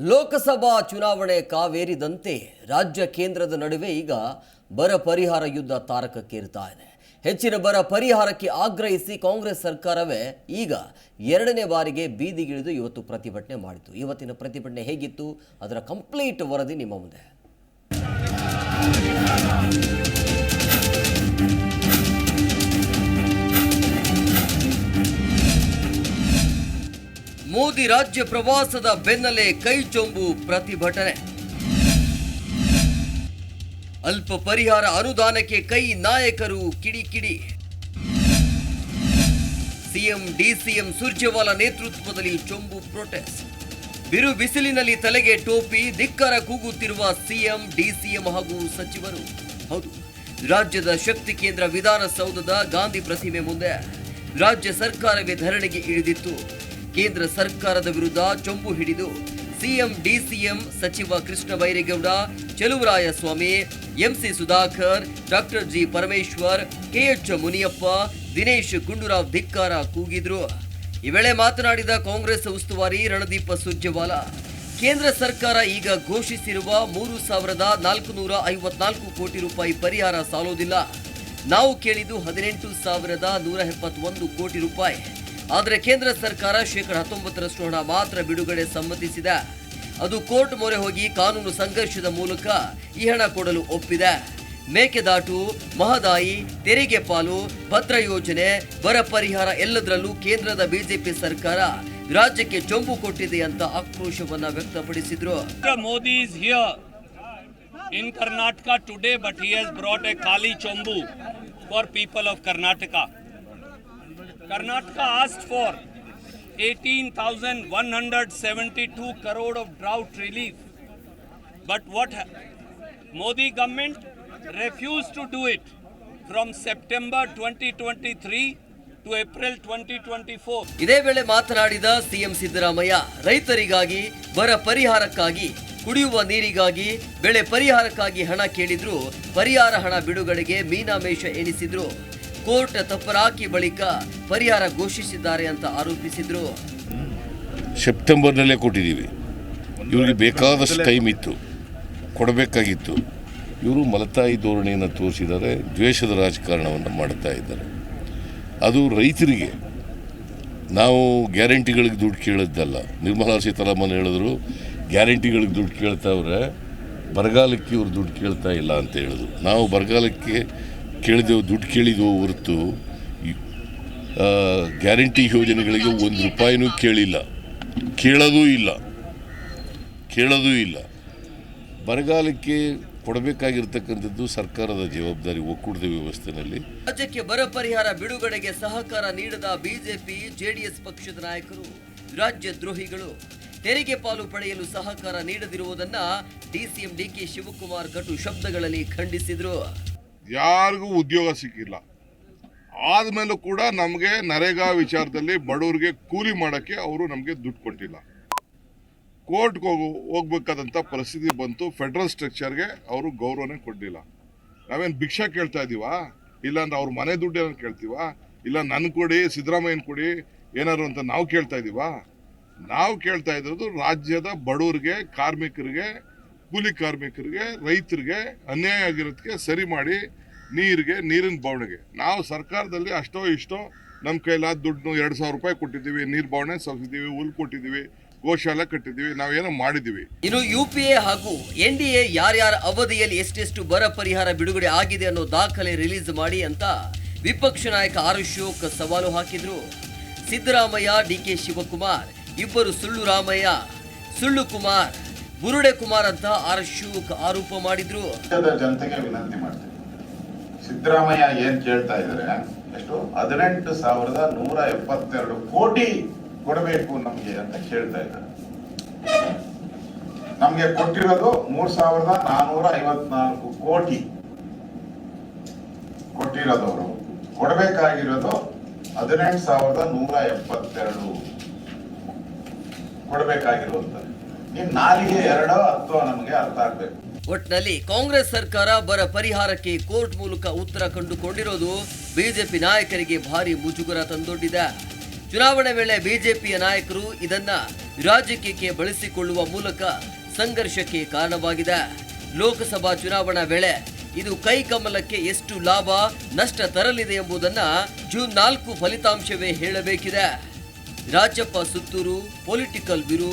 ಲೋಕಸಭಾ ಚುನಾವಣೆ ಕಾವೇರಿದಂತೆ ರಾಜ್ಯ ಕೇಂದ್ರದ ನಡುವೆ ಈಗ ಬರ ಪರಿಹಾರ ಯುದ್ಧ ತಾರಕಕ್ಕೇರ್ತಾ ಇದೆ. ಹೆಚ್ಚಿನ ಬರ ಪರಿಹಾರಕ್ಕೆ ಆಗ್ರಹಿಸಿ ಕಾಂಗ್ರೆಸ್ ಸರ್ಕಾರವೇ ಈಗ ಎರಡನೇ ಬಾರಿಗೆ ಬೀದಿಗಿಳಿದು ಇವತ್ತು ಪ್ರತಿಭಟನೆ ಮಾಡಿತು ಇವತ್ತಿನ ಪ್ರತಿಭಟನೆ ಹೇಗಿತ್ತು? ಅದರ ಕಂಪ್ಲೀಟ್ ವರದಿ ನಿಮ್ಮ ಮುಂದೆ. ಮೋದಿ ರಾಜ್ಯ ಪ್ರವಾಸದ ಬೆನ್ನಲ್ಲೇ ಕೈ ಚೊಂಬು ಪ್ರತಿಭಟನೆ. ಅಲ್ಪ ಪರಿಹಾರ ಅನುದಾನಕ್ಕೆ ಕೈ ನಾಯಕರು ಕಿಡಿಕಿಡಿ. ಸಿಎಂ, ಡಿಸಿಎಂ ಸುರ್ಜೇವಾಲಾ ನೇತೃತ್ವದಲ್ಲಿ ಚೊಂಬು ಪ್ರೊಟೆಸ್ಟ್. ಬಿರು ಬಿಸಿಲಿನಲ್ಲಿ ತಲೆಗೆ ಟೋಪಿ, ಧಿಕ್ಕರ ಕೂಗುತ್ತಿರುವ ಸಿಎಂ, ಡಿಸಿಎಂ ಹಾಗೂ ಸಚಿವರು. ಹೌದು, ರಾಜ್ಯದ ಶಕ್ತಿ ಕೇಂದ್ರ ವಿಧಾನಸೌಧದ ಗಾಂಧಿ ಪ್ರತಿಮೆ ಮುಂದೆ ರಾಜ್ಯ ಸರ್ಕಾರವೇ ಧರಣಿಗೆ ಇಳಿದಿತ್ತು. ಕೇಂದ್ರ ಸರ್ಕಾರದ ವಿರುದ್ಧ ಚೊಂಬು ಹಿಡಿದು ಸಿಎಂ, ಡಿಸಿಎಂ ಸಚಿವ Krishna Byregowda Chaluvaraya Swamy MC Sudhakar, doctor G Parameshwar KH Muniyappa, Dinesh Gundurao ಧಿಕ್ಕಾರ ಕೂಗಿದ್ರು. ಈ ವೇಳೆ ಮಾತನಾಡಿದ ಕಾಂಗ್ರೆಸ್ ಉಸ್ತುವಾರಿ ರಣದೀಪ ಸುರ್ಜೇವಾಲ, ಕೇಂದ್ರ ಸರ್ಕಾರ ಈಗ ಘೋಷಿಸಿರುವ ಮೂರು ಸಾವಿರದ ನಾಲ್ಕು ನೂರ ಐವತ್ನಾಲ್ಕು ಕೋಟಿ ರೂಪಾಯಿ ಪರಿಹಾರ ಸಾಲೋದಿಲ್ಲ. ನಾವು ಕೇಳಿದ್ದು ಹದಿನೆಂಟು ಸಾವಿರದ ನೂರ ಎಪ್ಪತ್ತೊಂದು ಕೋಟಿ ರೂಪಾಯಿ. ಆದರೆ ಕೇಂದ್ರ ಸರ್ಕಾರ ಶೇಕಡ ಹತ್ತೊಂಬತ್ತರಷ್ಟು ಹಣ ಮಾತ್ರ ಬಿಡುಗಡೆ ಸಮ್ಮತಿಸಿದೆ. ಅದು ಕೋರ್ಟ್ ಮೊರೆ ಹೋಗಿ ಕಾನೂನು ಸಂಘರ್ಷದ ಮೂಲಕ ಈ ಹಣ ಕೊಡಲು ಒಪ್ಪಿದೆ. ಮೇಕೆದಾಟು, ಮಹದಾಯಿ, ತೆರಿಗೆ ಪಾಲು, ಭದ್ರ ಯೋಜನೆ, ಬರ ಪರಿಹಾರ ಎಲ್ಲದರಲ್ಲೂ ಕೇಂದ್ರದ ಬಿಜೆಪಿ ಸರ್ಕಾರ ರಾಜ್ಯಕ್ಕೆ ಚೊಂಬು ಕೊಟ್ಟಿದೆ ಅಂತ ಆಕ್ರೋಶವನ್ನ ವ್ಯಕ್ತಪಡಿಸಿದ್ರು. Modi is here in Karnataka today but he he brought a ಖಾಲಿ ಚೊಂಬು for people of of Karnataka. Karnataka asked for 18,172 crore of drought relief. But what to Modi government refused to do it from September 2023 to April 2024. ಇದೇ ವೇಳೆ ಮಾತನಾಡಿದ CM Siddaramaiah ರೈತರಿಗಾಗಿ ಬರ ಪರಿಹಾರಕ್ಕಾಗಿ ಕುಡಿಯುವ ನೀರಿಗಾಗಿ ಬೆಳೆ ಪರಿಹಾರಕ್ಕಾಗಿ ಹಣ ಕೇಳಿದ್ರು ಪರಿಹಾರ ಹಣ ಬಿಡುಗಡೆಗೆ ಮೀನಾಮೇಷ ಎಣಿಸಿದ್ರು ಕೋರ್ಟ್ ತಪ್ಪರಾಕಿ ಬಳಿಕ ಪರಿಹಾರ ಘೋಷಿಸಿದ್ದಾರೆ ಅಂತ ಆರೋಪಿಸಿದ್ರು. ಸೆಪ್ಟೆಂಬರ್ನಲ್ಲೇ ಕೊಟ್ಟಿದ್ದೀವಿ. ಇವರಿಗೆ ಬೇಕಾದಷ್ಟು ಟೈಮ್ ಇತ್ತು ಕೊಡಬೇಕಾಗಿತ್ತು. ಇವರು ಮಲತಾಯಿ ಧೋರಣೆಯನ್ನು ತೋರಿಸಿದ್ದಾರೆ ದ್ವೇಷದ ರಾಜಕಾರಣವನ್ನು ಮಾಡ್ತಾ ಇದ್ದಾರೆ. ಅದು ರೈತರಿಗೆ ನಾವು ಗ್ಯಾರಂಟಿಗಳಿಗೆ ದುಡ್ಡು ಕೇಳಿದ್ದಲ್ಲ. ನಿರ್ಮಲಾ ಸೀತಾರಾಮನ್ ಹೇಳಿದ್ರು ಗ್ಯಾರಂಟಿಗಳಿಗೆ ದುಡ್ಡು ಕೇಳ್ತಾವ್ರೆ ಬರಗಾಲಕ್ಕೆ ಇವರು ದುಡ್ಡು ಕೇಳ್ತಾ ಇಲ್ಲ ಅಂತ ಹೇಳಿದ್ರು. ನಾವು ಬರಗಾಲಕ್ಕೆ ಕೇಳಿದೆವು, ದುಡ್ಡು ಕೇಳಿದೆವು ಹೊರತು ಗ್ಯಾರಂಟಿ ಯೋಜನೆಗಳಿಗೆ ಒಂದು ರೂಪಾಯಿನೂ ಕೇಳಿಲ್ಲ. ಕೇಳೋದೂ ಇಲ್ಲ. ಕೇಳೋದೂ ಇಲ್ಲ. ಬರಗಾಲಕ್ಕೆ ಕೊಡಬೇಕಾಗಿರ್ತಕ್ಕಂಥದ್ದು ಸರ್ಕಾರದ ಜವಾಬ್ದಾರಿ, ಒಕ್ಕೂಟದ ವ್ಯವಸ್ಥೆಯಲ್ಲಿ ರಾಜ್ಯಕ್ಕೆ ಬರ ಪರಿಹಾರ, ಬಿಡುಗಡೆಗೆ ಸಹಕಾರ ನೀಡದ ಬಿಜೆಪಿ, ಜೆಡಿಎಸ್ ಪಕ್ಷದ ನಾಯಕರು, ರಾಜ್ಯ ದ್ರೋಹಿಗಳು. ತೆರಿಗೆ ಪಾಲು ಪಡೆಯಲು ಸಹಕಾರ ನೀಡದಿರುವುದನ್ನ ಡಿಸಿಎಂ ಡಿಕೆ ಶಿವಕುಮಾರ್ ಕಟು ಶಬ್ದಗಳಲ್ಲಿ ಖಂಡಿಸಿದ್ರು. ಯಾರಿಗೂ ಉದ್ಯೋಗ ಸಿಕ್ಕಿಲ್ಲ. ಆದ್ಮೇಲೂ ಕೂಡ ನಮಗೆ ನರೇಗಾ ವಿಚಾರದಲ್ಲಿ ಬಡವರಿಗೆ ಕೂಲಿ ಮಾಡೋಕ್ಕೆ ಅವರು ನಮಗೆ ದುಡ್ಡು ಕೊಟ್ಟಿಲ್ಲ. ಕೋರ್ಟ್ಗೆ ಹೋಗು ಹೋಗ್ಬೇಕಾದಂಥ ಪರಿಸ್ಥಿತಿ ಬಂತು. ಫೆಡ್ರಲ್ ಸ್ಟ್ರಕ್ಚರ್ಗೆ ಅವರು ಗೌರವನೇ ಕೊಡಲಿಲ್ಲ. ನಾವೇನು ಭಿಕ್ಷೆ ಕೇಳ್ತಾ ಇದೀವಾ? ಇಲ್ಲಾಂದ್ರೆ ಅವ್ರ ಮನೆ ದುಡ್ಡು ಏನಾರು ಕೇಳ್ತೀವಾ? ಇಲ್ಲ ನನ್ನ ಕೊಡಿ, ಸಿದ್ದರಾಮಯ್ಯನ ಕೊಡಿ, ಏನಾದ್ರು ಅಂತ ನಾವು ಕೇಳ್ತಾ ಇದೀವಾ? ನಾವು ಕೇಳ್ತಾ ಇದ್ದಿರೋದು ರಾಜ್ಯದ ಬಡವರಿಗೆ, ಕಾರ್ಮಿಕರಿಗೆ ಕೂಲಿ ಕಾರ್ಮಿಕರಿಗೆ, ರೈತರಿಗೆ ಅನ್ಯಾಯ ಆಗಿರೋದಕ್ಕೆ ಸರಿ ಮಾಡಿ ನೀರಿಗೆ, ನೀರಿನ ಬವಣೆಗೆ. ನಾವು ಸರ್ಕಾರದಲ್ಲಿ ಅಷ್ಟೋ ಇಷ್ಟೋ ನಮ್ಮ ಕೈಲಾದ ದುಡ್ಡು ಎರಡು ಸಾವಿರ ರೂಪಾಯಿ ಕೊಟ್ಟಿದ್ದೀವಿ, ನೀರು ಬವಣೆ ಸವಿಸಿದ್ದೀವಿ ಹುಲ್ ಕೊಟ್ಟಿದ್ದೀವಿ, ಗೋಶಾಲೆ ಕಟ್ಟಿದ್ದೀವಿ ನಾವೇನೋ ಮಾಡಿದ್ದೀವಿ. ಇನ್ನು ಯು ಪಿ ಎ ಹಾಗೂ ಎನ್ ಡಿ ಎ ಯಾರ್ಯಾರ ಅವಧಿಯಲ್ಲಿ ಎಷ್ಟೆಷ್ಟು ಬರ ಪರಿಹಾರ ಬಿಡುಗಡೆ ಆಗಿದೆ ಅನ್ನೋ ದಾಖಲೆ ರಿಲೀಸ್ ಮಾಡಿ ಅಂತ ವಿಪಕ್ಷ ನಾಯಕ ಆರ್ ಅಶೋಕ್ ಸವಾಲು ಹಾಕಿದ್ರು. ಸಿದ್ದರಾಮಯ್ಯ, ಡಿ ಕೆ ಶಿವಕುಮಾರ್, ಇಬ್ಬರು ಸುಳ್ಳು ರಾಮಯ್ಯ, ಸುಳ್ಳು ಕುಮಾರ್. ಬುರುಡೆ ಕುಮಾರ್ ಅಂತ ಆರ್ ಅಶೋಕ್ ಆರೋಪ ಮಾಡಿದ್ರು. ಜನತೆಗೆ ವಿನಂತಿ ಮಾಡ್ತೀನಿ. ಸಿದ್ದರಾಮಯ್ಯ ಏನ್ ಕೇಳ್ತಾ ಇದ್ದಾರೆ ಎಷ್ಟು? ಹದಿನೆಂಟು ಸಾವಿರದ ನೂರ ಎಪ್ಪತ್ತೆರಡು ಕೋಟಿ ಕೊಡಬೇಕು ನಮ್ಗೆ ಅಂತ ಕೇಳ್ತಾ ಇದ್ದಾರೆ. ನಮ್ಗೆ ಕೊಟ್ಟಿರೋದು ಮೂರ್ ಸಾವಿರದ ನಾನೂರ ಐವತ್ನಾಲ್ಕು ಕೋಟಿ. ಕೊಟ್ಟಿರೋದವರು ಕೊಡಬೇಕಾಗಿರೋದು ಹದಿನೆಂಟು ಸಾವಿರದ ನೂರ ಎಪ್ಪತ್ತೆರಡು. ಕೊಡಬೇಕಾಗಿರುವಂತ ನೀನ್ ನಾಲಿಗೆ ಎರಡೋ ಅಥವಾ ನಮಗೆ ಅರ್ಥ ಆಗ್ಬೇಕು. ಒಟ್ನಲ್ಲಿ ಕಾಂಗ್ರೆಸ್ ಸರ್ಕಾರ ಬರ ಪರಿಹಾರಕ್ಕೆ ಕೋರ್ಟ್ ಮೂಲಕ ಉತ್ತರ ಕಂಡುಕೊಂಡಿರೋದು ಬಿಜೆಪಿ ನಾಯಕರಿಗೆ ಭಾರಿ ಮುಜುಗರ ತಂದೊಡ್ಡಿದೆ. ಚುನಾವಣೆ ವೇಳೆ ಬಿಜೆಪಿಯ ನಾಯಕರು ಇದನ್ನ ರಾಜಕೀಯಕ್ಕೆ ಬಳಸಿಕೊಳ್ಳುವ ಮೂಲಕ ಸಂಘರ್ಷಕ್ಕೆ ಕಾರಣವಾಗಿದೆ. ಲೋಕಸಭಾ ಚುನಾವಣಾ ವೇಳೆ ಇದು ಕೈಕಮಲಕ್ಕೆ ಎಷ್ಟು ಲಾಭ, ನಷ್ಟ ತರಲಿದೆ ಎಂಬುದನ್ನ ಜೂನ್ ನಾಲ್ಕು ಫಲಿತಾಂಶವೇ ಹೇಳಬೇಕಿದೆ. Rajappa Sutturu, political bureau